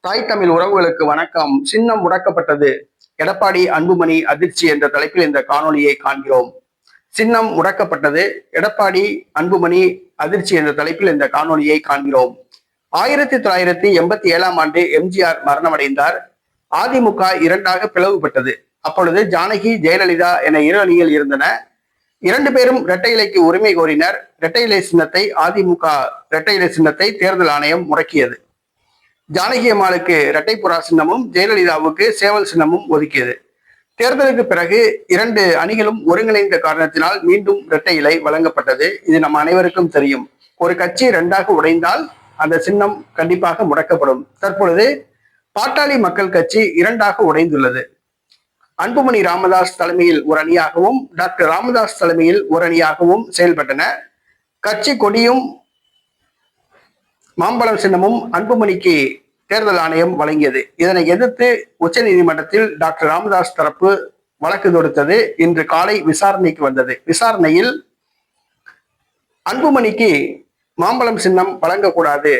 தாய் தமிழ் உறவுகளுக்கு வணக்கம். சின்னம் முடக்கப்பட்டது. எடப்பாடி அன்புமணி அதிர்ச்சி என்ற தலைப்பில் இந்த காணொலியை காண்கிறோம். சின்னம் முடக்கப்பட்டது. எடப்பாடி அன்புமணி அதிர்ச்சி என்ற தலைப்பில் இந்த காணொலியை காண்கிறோம். ஆயிரத்தி தொள்ளாயிரத்தி எண்பத்தி ஏழாம் ஆண்டு எம்ஜிஆர் மரணமடைந்தார். அதிமுக இரண்டாக பிளவுபட்டது. அப்பொழுது ஜானகி ஜெயலலிதா என இரு அணிகள் இருந்தன. இரண்டு பேரும் இரட்டை இலைக்கு உரிமை கோரினர். இரட்டை இலை சின்னத்தை அதிமுக இரட்டை இலை சின்னத்தை தேர்தல் ஆணையம் முடக்கியது. ஜானகி அம்மாளுக்கு இரட்டைப்புறா சின்னமும் ஜெயலலிதாவுக்கு சேவல் சின்னமும் ஒதுக்கியது. தேர்தலுக்கு பிறகு இரண்டு அணிகளும் ஒருங்கிணைந்த காரணத்தினால் மீண்டும் இரட்டை இலை வழங்கப்பட்டது. இது நம் அனைவருக்கும் தெரியும். ஒரு கட்சி இரண்டாக உடைந்தால் அந்த சின்னம் கண்டிப்பாக முடக்கப்படும். தற்பொழுது பாட்டாளி மக்கள் கட்சி இரண்டாக உடைந்துள்ளது. அன்புமணி ராமதாஸ் தலைமையில் ஒரு அணியாகவும் டாக்டர் ராமதாஸ் தலைமையில் ஒரு அணியாகவும் செயல்பட்டன. கட்சி கொடியும் மாம்பழம் சின்னமும் அன்புமணிக்கு தேர்தல் ஆணையம் வழங்கியது. இதனை எதிர்த்து உச்சநீதிமன்றத்தில் டாக்டர் ராமதாஸ் தரப்பு வழக்கு தொடுத்தது இன்று காலை விசாரணைக்கு வந்தது. விசாரணையில் அன்புமணிக்கு மாம்பழம் சின்னம் வழங்கக்கூடாது.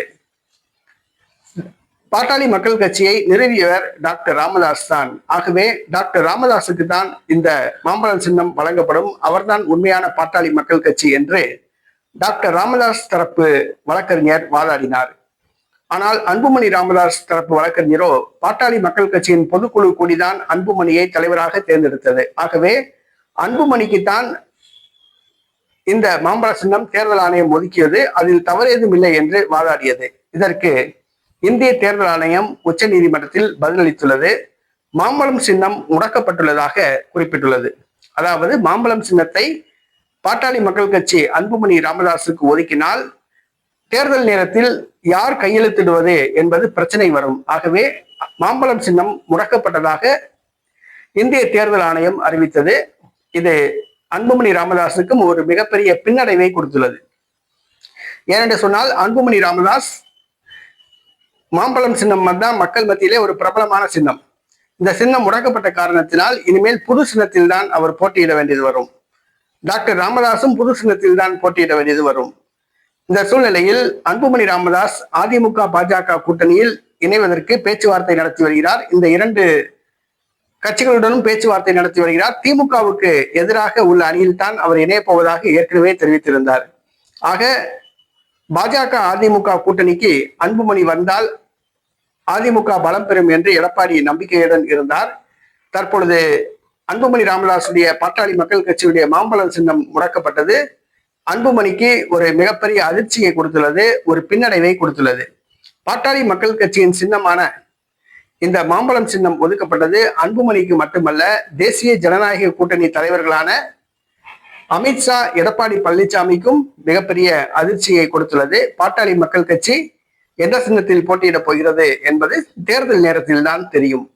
பாட்டாளி மக்கள் கட்சியை நிறுவியவர் டாக்டர் ராமதாஸ் தான். ஆகவே டாக்டர் ராமதாஸுக்கு தான் இந்த மாம்பழம் சின்னம் வழங்கப்படும். அவர்தான் உண்மையான பாட்டாளி மக்கள் கட்சி என்று டாக்டர் ராமதாஸ் தரப்பு வழக்கறிஞர் வாதாடினார். ஆனால் அன்புமணி ராமதாஸ் தரப்பு வழக்கறிஞரோ பாட்டாளி மக்கள் கட்சியின் பொதுக்குழு கூடிதான் அன்புமணியை தலைவராக தேர்ந்தெடுத்தது. ஆகவே அன்புமணிக்குத்தான் இந்த மாம்பழ சின்னம் தேர்தல் ஆணையம் ஒதுக்கியது. அதில் தவறேதும் இல்லை என்று வாதாடியது. இதற்கு இந்திய தேர்தல் ஆணையம் உச்ச நீதிமன்றத்தில் பதிலளித்துள்ளது. மாம்பழம் சின்னம் முடக்கப்பட்டுள்ளதாக குறிப்பிட்டுள்ளது. அதாவது மாம்பழம் சின்னத்தை பாட்டாளி மக்கள் கட்சி அன்புமணி ராமதாஸுக்கு ஒதுக்கினால் தேர்தல் நேரத்தில் யார் கையெழுத்திடுவது என்பது பிரச்சனை வரும். ஆகவே மாம்பழம் சின்னம் முடக்கப்பட்டதாக இந்திய தேர்தல் ஆணையம் அறிவித்தது. இது அன்புமணி ராமதாஸுக்கும் ஒரு மிகப்பெரிய பின்னடைவை கொடுத்துள்ளது. ஏனென்று சொன்னால் அன்புமணி ராமதாஸ் மாம்பழம் சின்னம் தான் மக்கள் மத்தியிலே ஒரு பிரபலமான சின்னம். இந்த சின்னம் முடக்கப்பட்ட காரணத்தினால் இனிமேல் புது சின்னத்தில் தான் அவர் போட்டியிட வேண்டியது வரும். டாக்டர் ராமதாசும் புது சின்னத்தில் தான் போட்டியிட வேண்டியது வரும். இந்த சூழ்நிலையில் அன்புமணி ராமதாஸ் அதிமுக பாஜக கூட்டணியில் இணைவதற்கு பேச்சுவார்த்தை நடத்தி வருகிறார். இந்த இரண்டு கட்சிகளுடனும் பேச்சுவார்த்தை நடத்தி வருகிறார். திமுகவுக்கு எதிராக உள்ள அணியில் தான் அவர் இணையப் போவதாக ஏற்கனவே தெரிவித்திருந்தார். ஆக பாஜக அதிமுக கூட்டணிக்கு அன்புமணி வந்தால் அதிமுக பலம் பெறும் என்று எடப்பாடி நம்பிக்கையுடன் இருந்தார். தற்பொழுது அன்புமணி ராமதாசுடைய பாட்டாளி மக்கள் கட்சியுடைய மாம்பழம் சின்னம் முடக்கப்பட்டது. அன்புமணிக்கு ஒரு மிகப்பெரிய அதிர்ச்சியை கொடுத்துள்ளது ஒரு பின்னடைவை கொடுத்துள்ளது. பாட்டாளி மக்கள் கட்சியின் சின்னமான இந்த மாம்பழம் சின்னம் ஒதுக்கப்பட்டது அன்புமணிக்கு மட்டுமல்ல தேசிய ஜனநாயக கூட்டணி தலைவர்களான அமித்ஷா எடப்பாடி பழனிசாமிக்கும் மிகப்பெரிய அதிர்ச்சியை கொடுத்துள்ளது. பாட்டாளி மக்கள் கட்சி எந்த சின்னத்தில் போட்டியிடப் போகிறது என்பது தேர்தல் நேரத்தில் தான் தெரியும்.